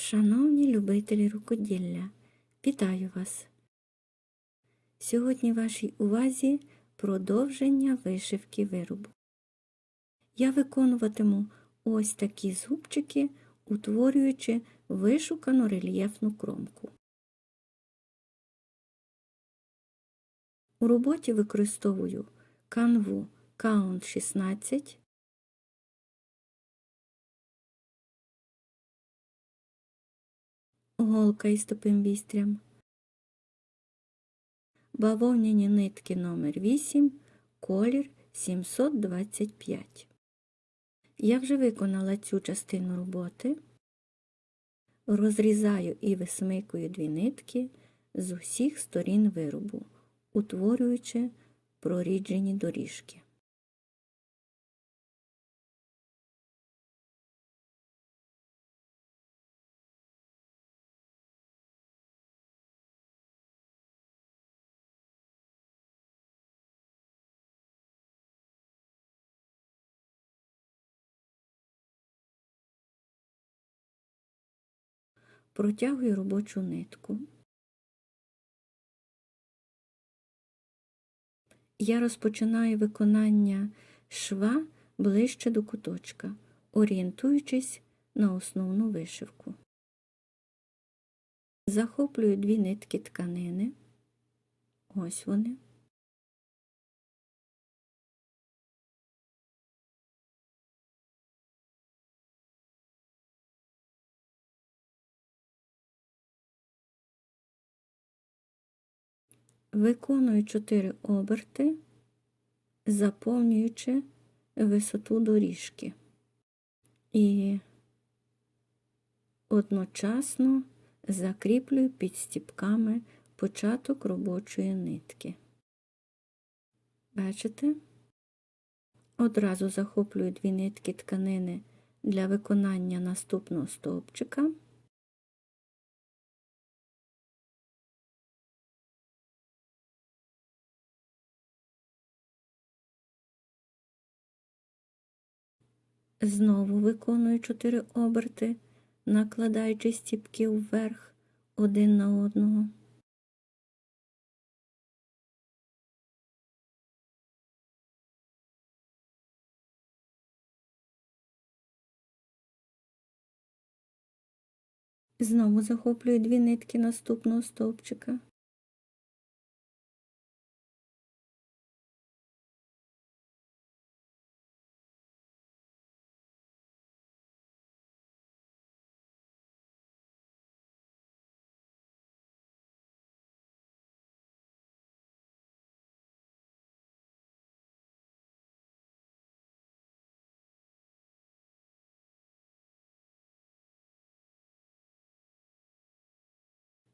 Шановні любителі рукоділля, вітаю вас! Сьогодні вашій увазі продовження вишивки виробу. Я виконуватиму ось такі зубчики, утворюючи вишукану рельєфну кромку. У роботі використовую канву Count 16 голка із тупим вістрям, бавовняні нитки номер 8 колір 725. Я вже виконала цю частину роботи, розрізаю і висмикую дві нитки з усіх сторін виробу, утворюючи проріджені доріжки. Протягую робочу нитку. Я розпочинаю виконання шва ближче до куточка, орієнтуючись на основну вишивку. Захоплюю дві нитки тканини. Ось вони. Виконую 4 оберти, заповнюючи висоту доріжки і одночасно закріплюю під стіпками початок робочої нитки. Бачите? Одразу захоплюю дві нитки тканини для виконання наступного стовпчика. Знову виконую чотири оберти, накладаючи стіпки вверх один на одного. Знову захоплюю дві нитки наступного стовпчика.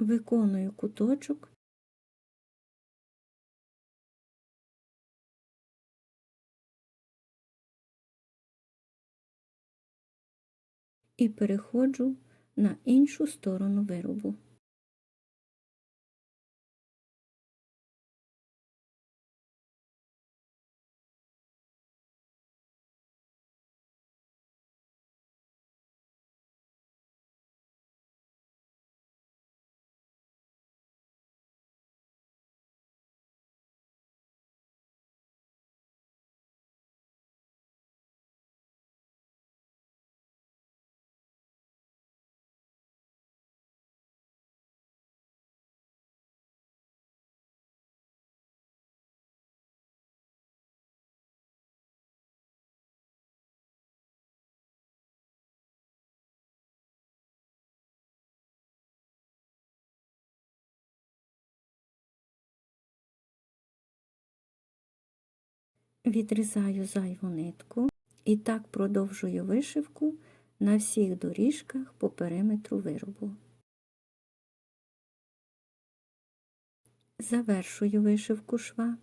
Виконую куточок. І переходжу на іншу сторону виробу. Відрізаю зайву нитку і так продовжую вишивку на всіх доріжках по периметру виробу. Завершую вишивку шва.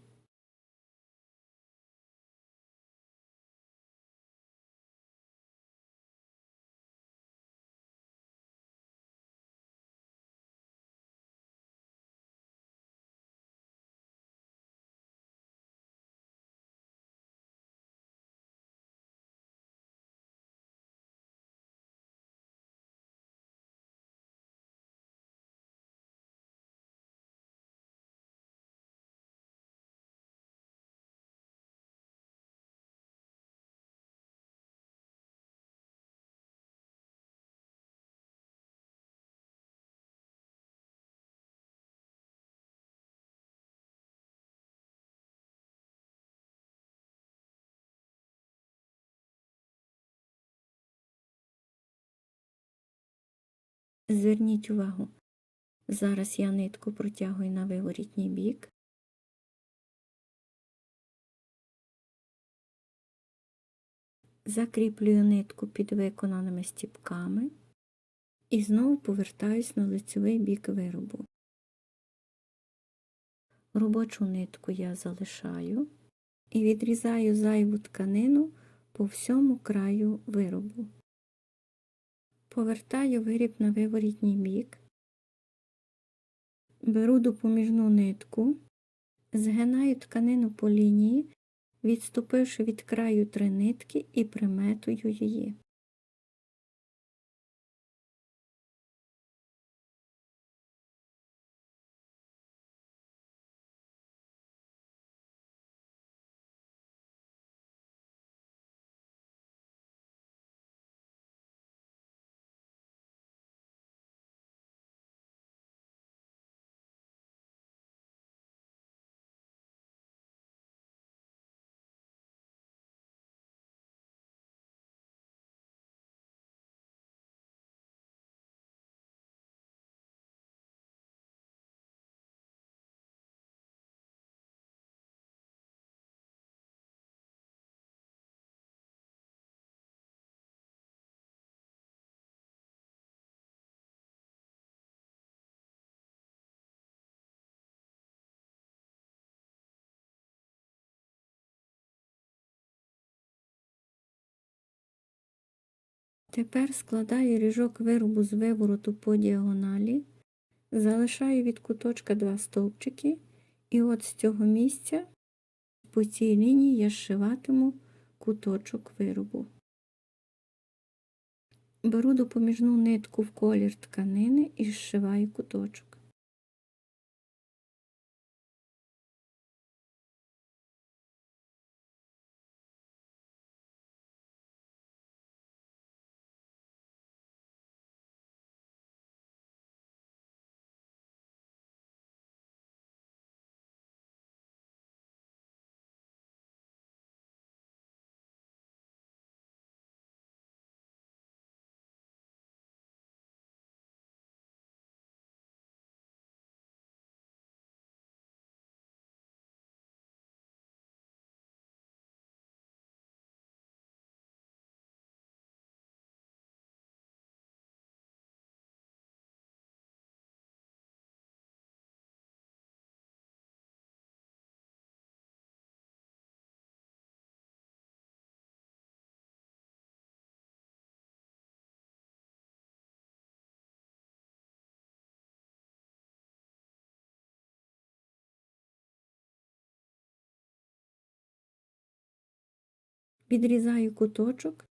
Зверніть увагу, зараз я нитку протягую на виворітній бік. Закріплюю нитку під виконаними стіпками і знову повертаюсь на лицевий бік виробу. Робочу нитку я залишаю і відрізаю зайву тканину по всьому краю виробу. Повертаю виріб на виворітній бік, беру допоміжну нитку, згинаю тканину по лінії, відступивши від краю три нитки і приметую її. Тепер складаю ріжок виробу з вивороту по діагоналі, залишаю від куточка два стовпчики, і от з цього місця по цій лінії я зшиватиму куточок виробу. Беру допоміжну нитку в колір тканини і зшиваю куточок. Відрізаю куточок.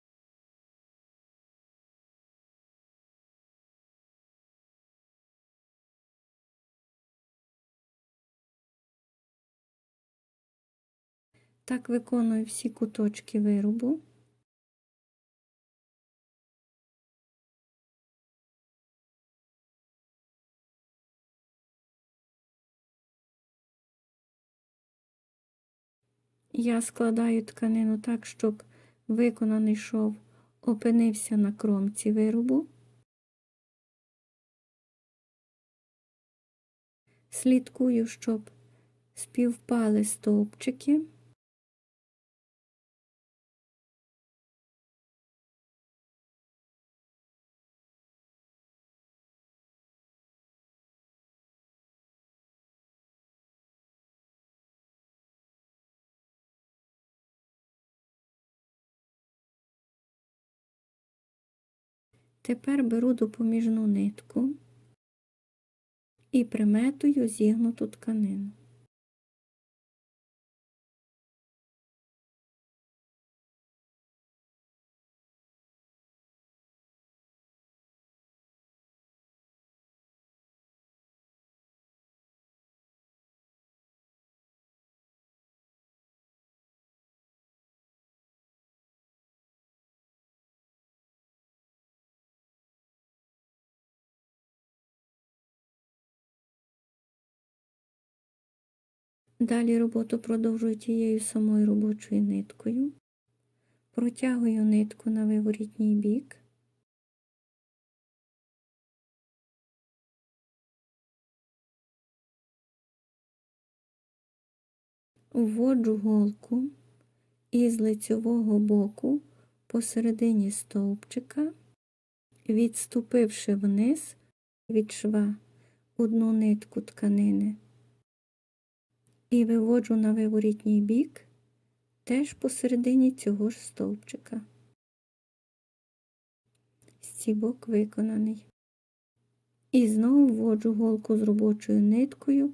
Так виконую всі куточки виробу. Я складаю тканину так, щоб виконаний шов опинився на кромці виробу. Слідкую, щоб співпали стовпчики. Тепер беру допоміжну нитку і приметую зігнуту тканину. Далі роботу продовжую тією самою робочою ниткою, протягую нитку на виворітній бік. Вводжу голку із лицевого боку посередині стовпчика, відступивши вниз від шва одну нитку тканини і виводжу на виворітній бік теж посередині цього ж стовпчика. Стібок виконаний. І знову вводжу голку з робочою ниткою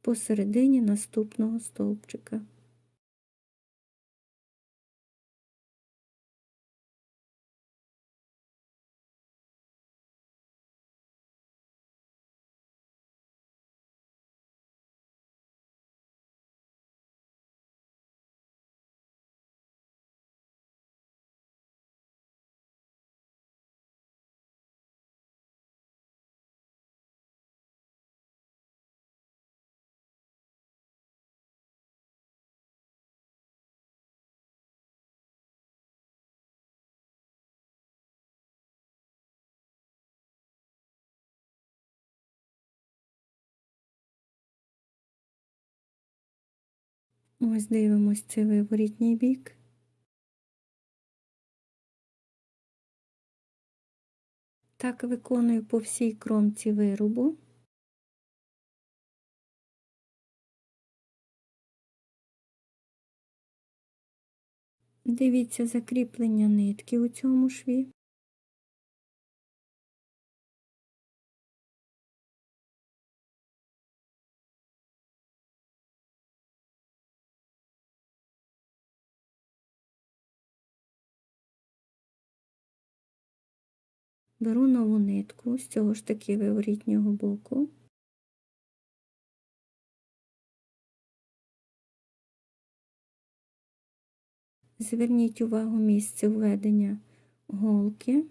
посередині наступного стовпчика. Ось дивимось цей виворітній бік. Так виконую по всій кромці виробу. Дивіться закріплення нитки у цьому шві. Беру нову нитку з цього ж таки виворітнього боку. Зверніть увагу місце введення голки.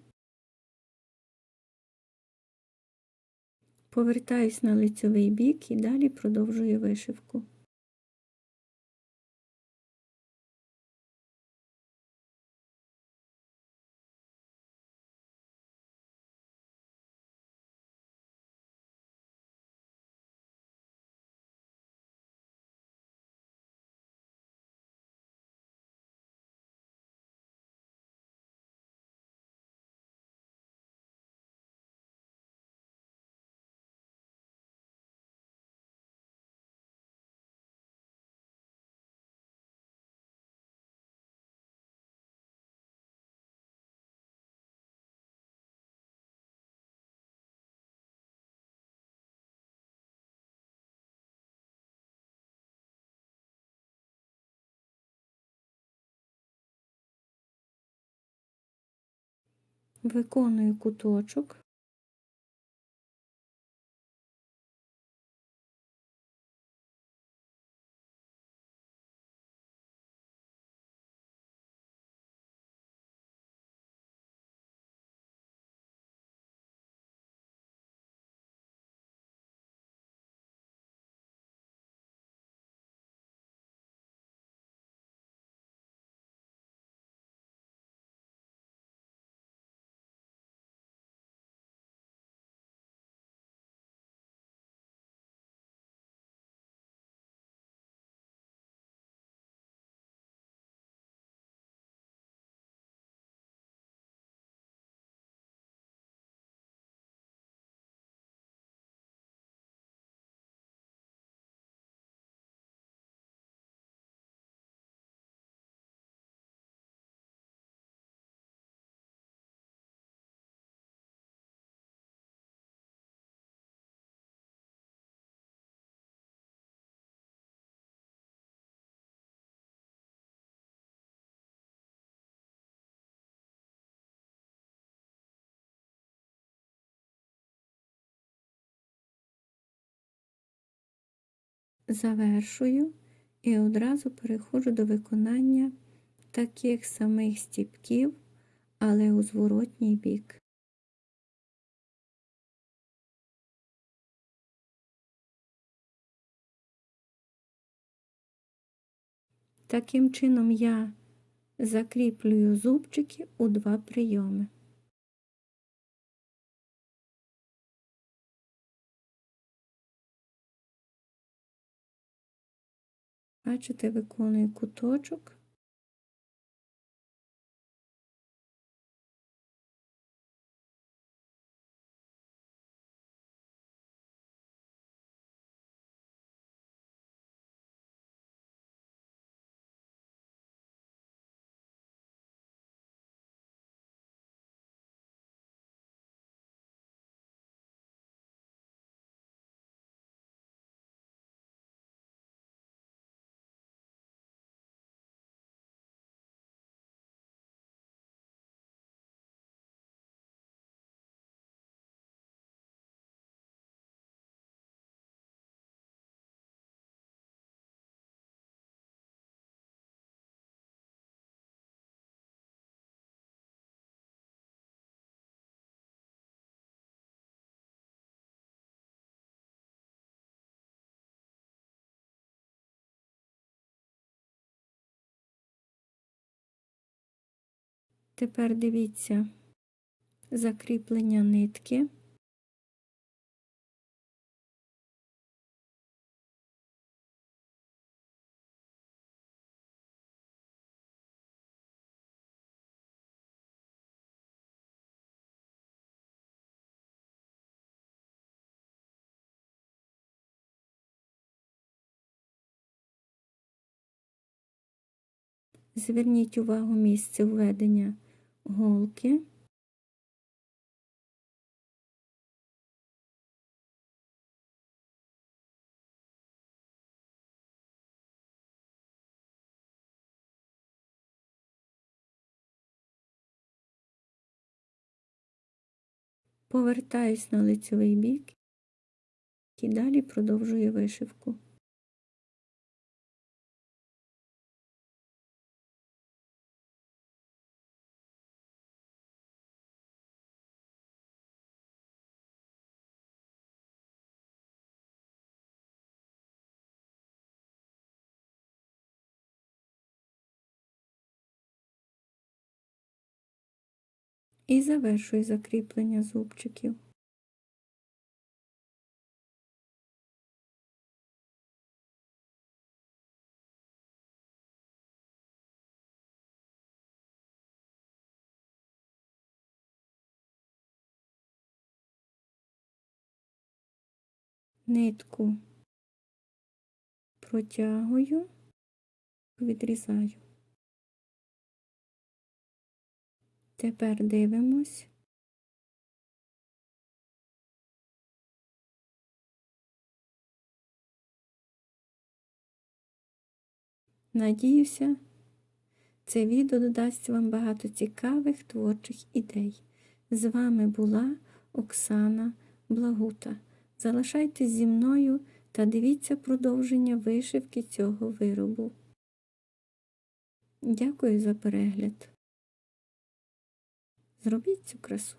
Повертаюсь на лицьовий бік і далі продовжую вишивку. Виконую куточок. Завершую і одразу переходжу до виконання таких самих стіпків, але у зворотній бік. Таким чином я закріплюю зубчики у два прийоми. Бачите, виконую куточок. Тепер дивіться закріплення нитки. Зверніть увагу місце введення голки. Повертаюсь на лицьовий бік і далі продовжую вишивку. І завершую закріплення зубчиків. Нитку протягую, відрізаю. Тепер дивимось. Надіюся, це відео додасть вам багато цікавих творчих ідей. З вами була Оксана Благута. Залишайтесь зі мною та дивіться продовження вишивки цього виробу. Дякую за перегляд. Зробіть цю красу.